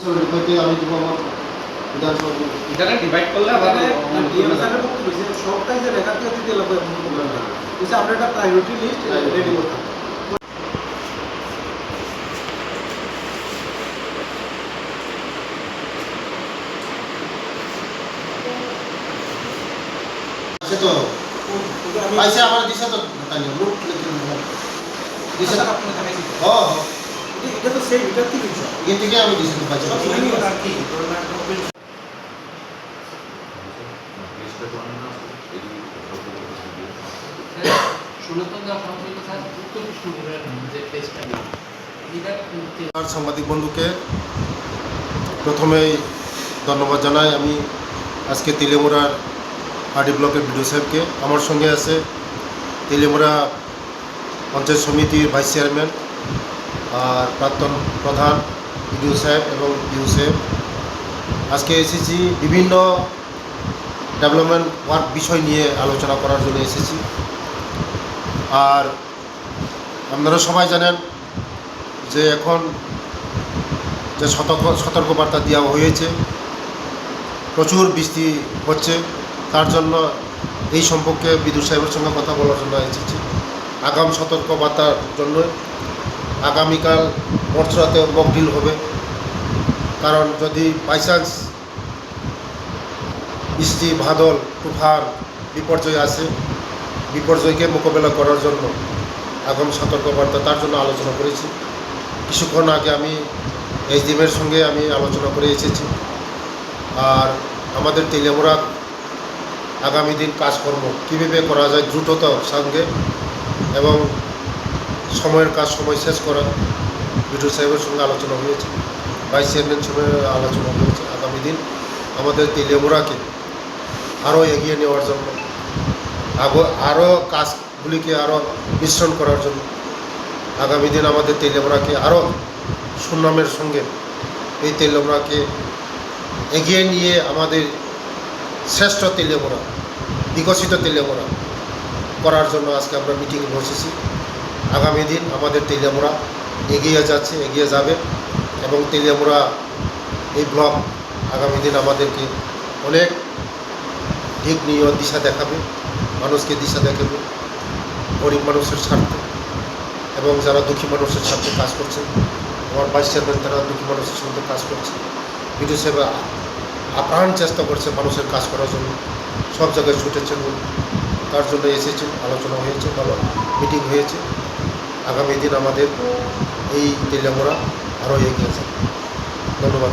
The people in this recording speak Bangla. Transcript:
আমি এটাকে ডিভাইড করলে আবার ডিএমএসআরের বক্তব্য যে সবটাই যে রেখাতে দিতে লাগবে এমন প্রবলেম না। বলছে আমরা একটা প্রায়োরিটি লিস্ট রেডি করতাম তো আমি পাইছে আমার দিশা তো তাই না সাংবাদিক বন্ধুকে প্রথমেই ধন্যবাদ জানাই। আমি আজকে তেলেমুড়ার হার্ডি ব্লকের বিডিও সাহেবকে। আমার সঙ্গে আছে তেলেমুড়া পঞ্চায়েত সমিতির ভাইস চেয়ারম্যান আর প্রাক্তন প্রধান বিডিও সাহেব এবং ইউ সাহেব। আজকে এসেছি বিভিন্ন ডেভেলপমেন্ট ওয়ার্ক বিষয় নিয়ে আলোচনা করার জন্য এসেছি। আর আপনারা সবাই জানেন যে এখন যে সতর্ক সতর্কবার্তা দেওয়া হয়েছে, প্রচুর বৃষ্টি হচ্ছে, তার জন্য এই সম্পর্কে বিদ্যুৎ সাহেবের সঙ্গে কথা বলার জন্য এসেছি। আগাম সতর্কবার্তার জন্য আগামীকাল মর্চরাতে মকডিল হবে। কারণ যদি বাইচান্স বৃষ্টি বাদল তুফান বিপর্যয় আসে, বিপর্যয়কে মোকাবেলা করার জন্য আগাম সতর্কবার্তা তার জন্য আলোচনা করেছি। কিছুক্ষণ আগে আমি এইচডিএমের সঙ্গে আমি আলোচনা করে এসেছি। আর আমাদের তেলেমোড়া আগামী দিন কাজকর্ম কীভাবে করা যায় দ্রুততার সঙ্গে এবং সময়ের কাজ, সময় শেষ করা বিডিও সাহেবের সঙ্গে আলোচনা হয়েছে। ভাইস চেয়ারম্যান সঙ্গে আলোচনা হয়েছে আগামী দিন। আমাদের তেলেমোড়াকে আরও এগিয়ে নেওয়ার জন্য আরও কাজগুলিকে আরও মিশ্রণ করার জন্য আগামী দিন আমাদের তেলেমোড়াকে আরও সুনামের সঙ্গে এই তেলেমোড়াকে এগিয়ে নিয়ে আমাদের শ্রেষ্ঠ তেলেমোড়া বিকশিত তেলেমোড়া করার জন্য আজকে আমরা মিটিং বসেছি। আগামী দিন আমাদের তেলেমোড়া এগিয়ে যাচ্ছে, এগিয়ে যাবে এবং তেলেমোড়া এই ব্লক আগামী দিন আমাদেরকে অনেক দিক নিয়ে দিশা দেখাবে, মানুষকে দিশা দেখাবে, গরিব মানুষের স্বার্থে এবং যারা দুঃখী মানুষের স্বার্থে কাজ করছে, আমার ভাইস চেয়ারম্যান তারা দুঃখী মানুষের সঙ্গে কাজ করছে বিদ্যুৎ সেবা আপ্রাণ চেষ্টা করছে মানুষের কাজ করার জন্য, সব জায়গায় ছুটেছেন তার জন্য এসেছেন আলোচনা হয়েছে, ভালো মিটিং হয়েছে। আগামী দিন আমাদের এই তেলিয়ামোড়া আরও এগিয়ে যাবে ধন্যবাদ।